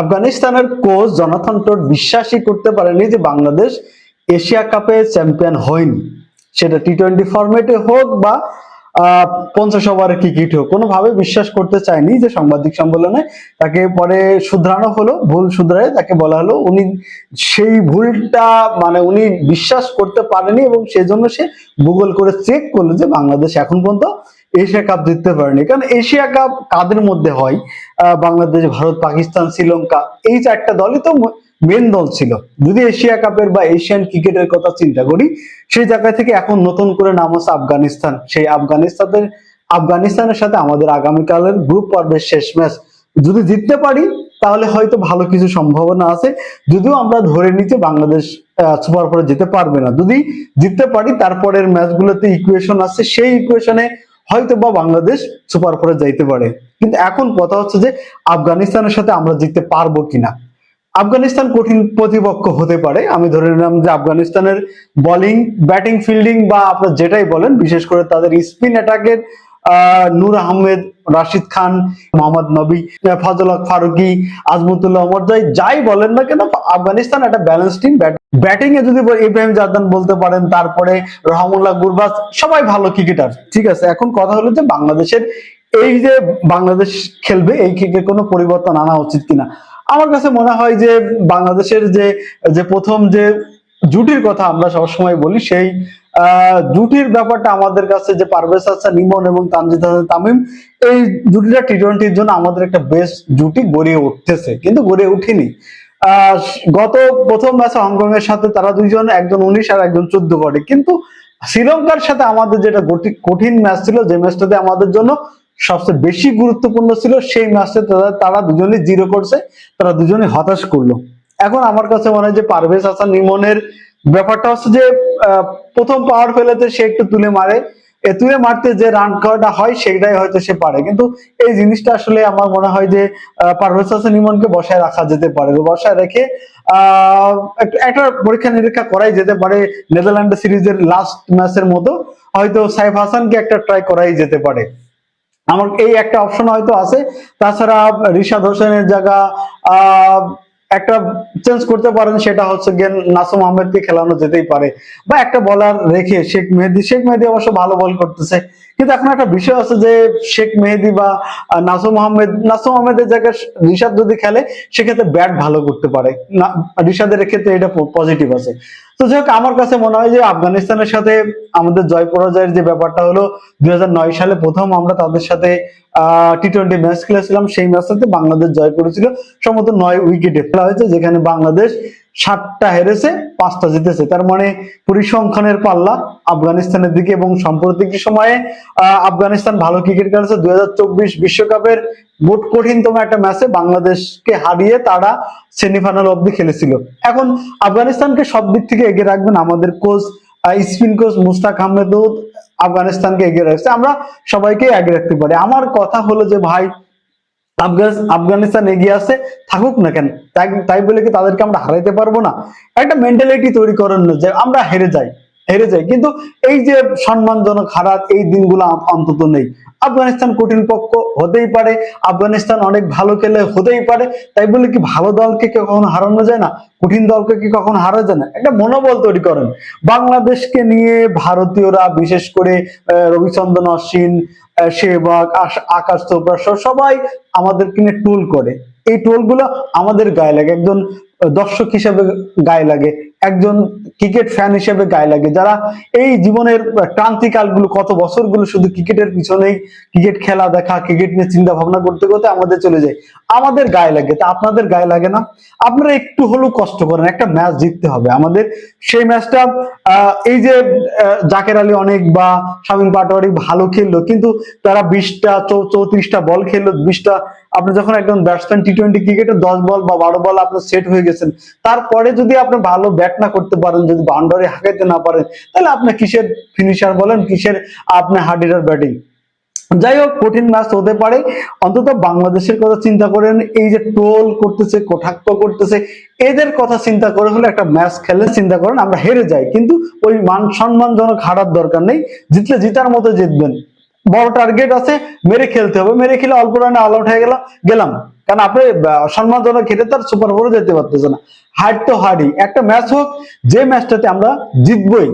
আফগানিস্তানের coach Jonathan টোট বিশ্বাসই করতে পারেনি যে বাংলাদেশ এশিয়া কাপে চ্যাম্পিয়ন হয়নি। সেটা টি টোয়েন্টি ফরম্যাটে হোক বা পঞ্চাশ ওভারের ক্রিকেট হোক, কোনোভাবে বিশ্বাস করতে চায়নি যে সাংবাদিক সম্মেলনে। তাকে পরে শুধরানো হলো, ভুল শুধরায় তাকে বলা হলো। উনি সেই ভুলটা মানে উনি বিশ্বাস করতে পারেনি এবং সেজন্য সে গুগল করে চেক করল যে বাংলাদেশ এখন পর্যন্ত এশিয়া কাপ জিততে পারেনি। কারণ এশিয়া কাপ কাদের মধ্যে হয়? বাংলাদেশ, ভারত, পাকিস্তান, শ্রীলঙ্কা, এই চারটা দলই তো মেন দল ছিল। যদি এশিয়া কাপের বা এশিয়ান ক্রিকেটের কথা চিন্তা করি, সেই জায়গা থেকে এখন নতুন করে নাম আছে আফগানিস্তান। সেই আফগানিস্তানের আফগানিস্তানের সাথে আমাদের আগামীকালের গ্রুপ পর্বের শেষ ম্যাচ যদি জিততে পারি, তাহলে হয়তো ভালো কিছু সম্ভাবনা আছে। যদিও আমরা ধরে নিচ্ছি বাংলাদেশ সুপার ফোরে যেতে পারবে না। যদি জিততে পারি, তারপরের ম্যাচগুলোতে ইকুয়েশন আছে। সেই ইকুয়েশনে হয়তো বা বাংলাদেশ সুপার ফোরে যাইতে পারে। কিন্তু এখন কথা হচ্ছে যে আফগানিস্তানের সাথে আমরা জিততে পারব কিনা। আফগানিস্তান কঠিন প্রতিপক্ষ হতে পারে। আমি ধরে নিলাম যে আফগানিস্তানের বোলিং ব্যাটিং ফিল্ডিং বা আপনার যেটাই বলেন, বিশেষ করে তাদের স্পিন অ্যাটাকের নূর আহমেদ, রাশিদ খান, মোহাম্মদ নবী ফজল ফারুকি, আজমতুল্লাহ অমরজয় যাই বলেন না কেন, আফগানিস্তান একটা ব্যালেন্স টিম ব্যাটিং এ যদি ইব্রাহিম জাদান বলতে পারেন, তারপরে রহমুল্লাহ গুরবাজ, সবাই ভালো ক্রিকেটার ঠিক আছে? এখন কথা হলো যে বাংলাদেশের এই যে বাংলাদেশ খেলবে, এই ক্রিকেট কোনো পরিবর্তন আনা উচিত কিনা? আমার কাছে মনে হয় যে বাংলাদেশের যে যে প্রথম যে জুটির কথা আমরা সবসময় বলি, সেই জুটির ব্যাপারটা আমাদের কাছে যে পারভেজ হাসান, ইমন এবং তানজিদ হাসান তামিম, এই জুটিটা টি টোয়েন্টির জন্য আমাদের একটা বেস্ট জুটি গড়ে উঠতেছে, কিন্তু গড়ে উঠেনি। গত প্রথম ম্যাচে হংকং এর সাথে তারা দুইজন, একজন উনিশ আর একজন চোদ্দ করে কিন্তু শ্রীলঙ্কার সাথে আমাদের যেটা কঠিন ম্যাচ ছিল, যে ম্যাচটাতে আমাদের জন্য সবচেয়ে বেশি গুরুত্বপূর্ণ ছিল, সেই ম্যাচটা তারা দুজনেই জিরো করছে, তারা দুজনে হতাশ করল। এখন আমার কাছে মনে হয় যে পারভেজ হাসান ইমনের ব্যাপারটা হচ্ছে যে প্রথম পাওয়ার ফেলেতে সে একটু তুলে মারে। এ তুলে মারতে যে রান খাওয়াটা হয়, সেটাই হয়তো সে পারে। কিন্তু এই জিনিসটা আসলে আমার মনে হয় যে পারভেজ হাসান ইমনকে বসায় রাখা যেতে পারে। বসায় রেখে একটা- পরীক্ষা নিরীক্ষা করাই যেতে পারে নেদারল্যান্ড সিরিজের লাস্ট ম্যাচের মতো। হয়তো সাইফ হাসানকে একটা ট্রাই করাই যেতে পারে। আমার এই একটা অপশন হয়তো আছে। তাছাড়া রিশাদ হোসেনের জায়গা একটা চেঞ্জ করতে পারেন, সেটা হচ্ছে গেন নাসুম আহমেদকে খেলানো যেতেই পারে। বা একটা বলার রেখে শেখ মেহেদি শেখ মেহেদি অবশ্য ভালো বল করতেছে। কিন্তু এখন একটা বিষয় আছে যে, শেখ মেহেদি বা নাসুম আহমেদ, নাসুম আহমেদের জায়গায় রিশাদ যদি খেলে, সেক্ষেত্রে ব্যাট ভালো করতে পারে। না, রিশাদের ক্ষেত্রে এটা পজিটিভ আছে। তো যাই হোক, আমার কাছে মনে হয় যে আফগানিস্তানের সাথে আমাদের জয় পরাজয়ের যে ব্যাপারটা হলো, দুই হাজার নয় সালে প্রথম আমরা তাদের সাথে টি টোয়েন্টি ম্যাচ খেলেছিলাম, সেই ম্যাচটাতে বাংলাদেশ জয় করেছিল। সম্ভবত নয় উইকেটে খেলা হয়েছে, যেখানে বাংলাদেশ সাতটা হেরেছে, পাঁচটা জিতেছে। তার মানে পরিসংখ্যানের পাল্লা আফগানিস্তানের দিকে এবং সাম্প্রতিক সময়ে আফগানিস্তান ভালো ক্রিকেট খেলেছে। দুই বিশ্বকাপের মোট কঠিনতম একটা ম্যাচে বাংলাদেশকে হারিয়ে তারা সেমিফাইনাল অব্দি খেলেছিল। এখন আফগানিস্তানকে সব দিক থেকে এগিয়ে রাখবেন আমাদের কোচ স্পিন কোচ মুস্তাক আহমেদও আফগানিস্তানকে এগিয়ে রাখছে। আমরা সবাইকে এগিয়ে রাখতে পারি। আমার কথা হলো যে ভাই আফগানিস্তান এগিয়ে আছে থাকুক না কেন, তাই বলে কি তাদেরকে আমরা হারাইতে পারব না? একটা মেন্টালিটি তৈরি করেন না যে আমরা হেরে যাই হেরে যাই। কিন্তু এই যে সম্মানজনক হারার এই দিনগুলো অন্তত নেই। আফগানিস্তান কঠিন পক্ষ হতেই পারে, আফগানিস্তান অনেক ভালো খেলে হতেই পারে। তাই বলে কি ভালো দলকে কখনো হারানো যায় না? কঠিন দলকে কি কখনো হারা যায় না? একটা মনোবল তৈরি করেন। বাংলাদেশকে নিয়ে ভারতীয়রা বিশেষ করে রবিচন্দ্রন অশ্বিন আশ- আকাশ চোপড়া সবাই আমাদের কিনে টোল করে। এই টোলগুলো আমাদের গায়ে লাগে। একজন দর্শক হিসেবে গায়ে লাগে, একজন ক্রিকেট ফ্যান হিসেবে গায়ে লাগে। যারা এই জীবনের ক্রান্তিকালগুলো কত বছরগুলো শুধু ক্রিকেটের পিছনেই ক্রিকেট খেলা দেখা ক্রিকেট নিয়ে চিন্তা ভাবনা করতে করতে আমাদের চলে যায়। আমাদের গায়ে লাগে, তা আপনাদের গায়ে লাগে না। আপনারা একটু হলেও কষ্ট করেন, একটা ম্যাচ জিততে হবে আমাদের। সেই ম্যাচটা এই যে জাকের আলী অনেক বা শামীম পাটোয়ারি ভালো খেললো, কিন্তু তারা বিশটা চৌত্রিশটা বল খেললো, বিশটা, আপনি যখন একজন ব্যাটসম্যান টি টোয়েন্টি ক্রিকেটে দশ বল বা বারো বল আপনার সেট হয়ে গেছেন, তারপরে যদি আপনি ভালো ব্যাট না করতে পারেন, যদি বাউন্ডারি হাঁকাইতে না পারেন, তাহলে আপনি কিসের ফিনিশার বলেন, কিসের আপনি হার্ডিরার ব্যাটিং যাই হোক, কঠিন ম্যাচ হতে পারে। অন্তত বাংলাদেশের কথা চিন্তা করেন, এই যে টোল করতেছে কটাক্ষ করতেছে, এদের কথা চিন্তা করে হলে একটা ম্যাচ খেলে চিন্তা করেন, আমরা হেরে যাই। কিন্তু ওই মান সম্মানজনক হারার দরকার নেই। জিতলে জিতার মতো জিতবেন। বড় টার্গেট আছে, মেরে খেলতে হবে। মেরে খেলে অল্প রানে অল আউট হয়ে গেলাম গেলাম। কারণ আপনি সম্মানজনক খেলে তার সুপার ফোরে যেতে পারতেছে না। হার্ড তো হার্ডই একটা ম্যাচ হোক, যে ম্যাচটাতে আমরা জিতবই।